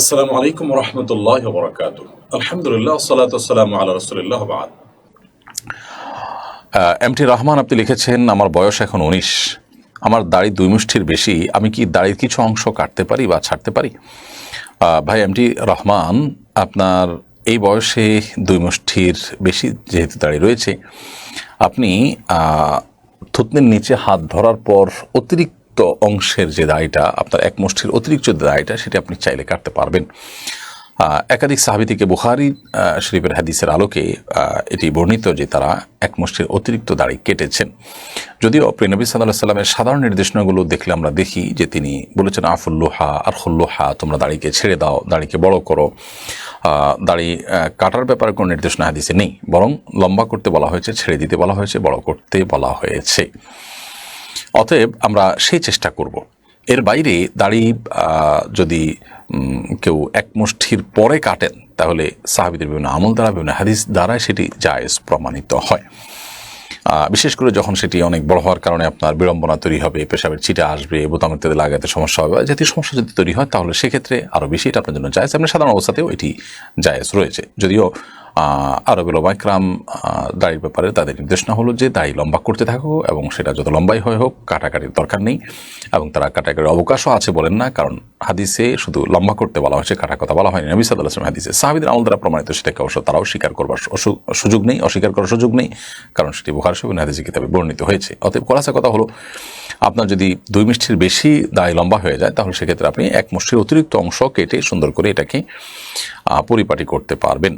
আসসালামু আলাইকুম রহমতুল্লাহ বরকাত আলহামদুলিল্লাহ সালাতাম আল্লাহ রসুলিল্লাহ বাদ। এম টি রহমান, আপনি লিখেছেন, আমার বয়স এখন উনিশ। আমার দাড়ি দুই মুষ্টির বেশি। আমি কি দাড়ির কিছু অংশ কাটতে পারি বা ছাড়তে পারি? ভাই, এম টি রহমান, আপনার এই বয়সে দুই মুষ্ঠির বেশি যেহেতু দাড়ি রয়েছে, আপনি থুতনির নিচে হাত ধরার পর অতিরিক্ত অংশের যে দাড়িটা আপনার এক মুষ্টির অতিরিক্ত যে দাড়িটা সেটা আপনি চাইলে কাটতে পারবেন। একাধিক সাহাবি থেকে আহ, শরীফের হাদিসের আলোকে এটি বর্ণিত যে তারা এক মুষ্টির অতিরিক্ত দাড়ি কেটেছেন। যদিও প্রিনবী সাল্লাহ সাল্লামের সাধারণ নির্দেশনাগুলো দেখলে আমরা দেখি যে তিনি বলেছেন আফুল্লোহা আর হল্লোহা তোমরা দাড়িকে ছেড়ে দাও দাড়িকে বড় করো। দাড়ি কাটার ব্যাপারে কোনো নির্দেশনা হাদিসে নেই বরং লম্বা করতে বলা হয়েছে ছেড়ে দিতে বলা হয়েছে বড় করতে বলা হয়েছে। অতএব আমরা সেই চেষ্টা করব। এর বাইরে দাড়ি যদি কেউ এক মুষ্ঠির পরে কাটেন, তাহলে সাহাবিদের বিভিন্ন আমল দ্বারা, বিভিন্ন হাদিস দ্বারা সেটি জায়েজ প্রমাণিত হয়। বিশেষ করে যখন সেটি অনেক বড় হওয়ার কারণে আপনার বিড়ম্বনা তৈরি হবে, পেশাবের চিটা আসবে বোতাম ইত্যাদি লাগাতে সমস্যা হবে জাতীয় সমস্যা যদি তৈরি হয়, তাহলে সেক্ষেত্রে আরও বেশি এটা আপনার জন্য জায়েজ। এমনি সাধারণ অবস্থাতেও এটি জায়েজ রয়েছে। যদিও আরও আরবের ওবাইক্রাম দাড়ির ব্যাপারে তাদের নির্দেশনা হলো যে দাড়ি লম্বা করতে থাকো এবং সেটা যত লম্বাই হয় হোক, কাটাকাটির দরকার নেই এবং তারা কাটাকাটির অবকাশও আছে বলেন না, কারণ হাদিসে শুধু লম্বা করতে বলা হয়েছে কাটা কথা বলা হয়নি। নবী সাল্লাহ আসলাম হাদিসে সাহাবিদের আমল দ্বারা প্রমাণিত, সেটাকে অবশ্য তারাও স্বীকার করবার সুযোগ নেই, অস্বীকার করার সুযোগ নেই, কারণ সেটি বুহার সবিন হাদিসে কিতাবে বর্ণিত হয়েছে। অতএব কলাসা কথা হলো, আপনার যদি দুই মিষ্টির বেশি দায় লম্বা হয়ে যায়, তাহলে সেক্ষেত্রে আপনি এক মুষ্টির অতিরিক্ত অংশ কেটে সুন্দর করে এটাকে পরিপাটি করতে পারবেন।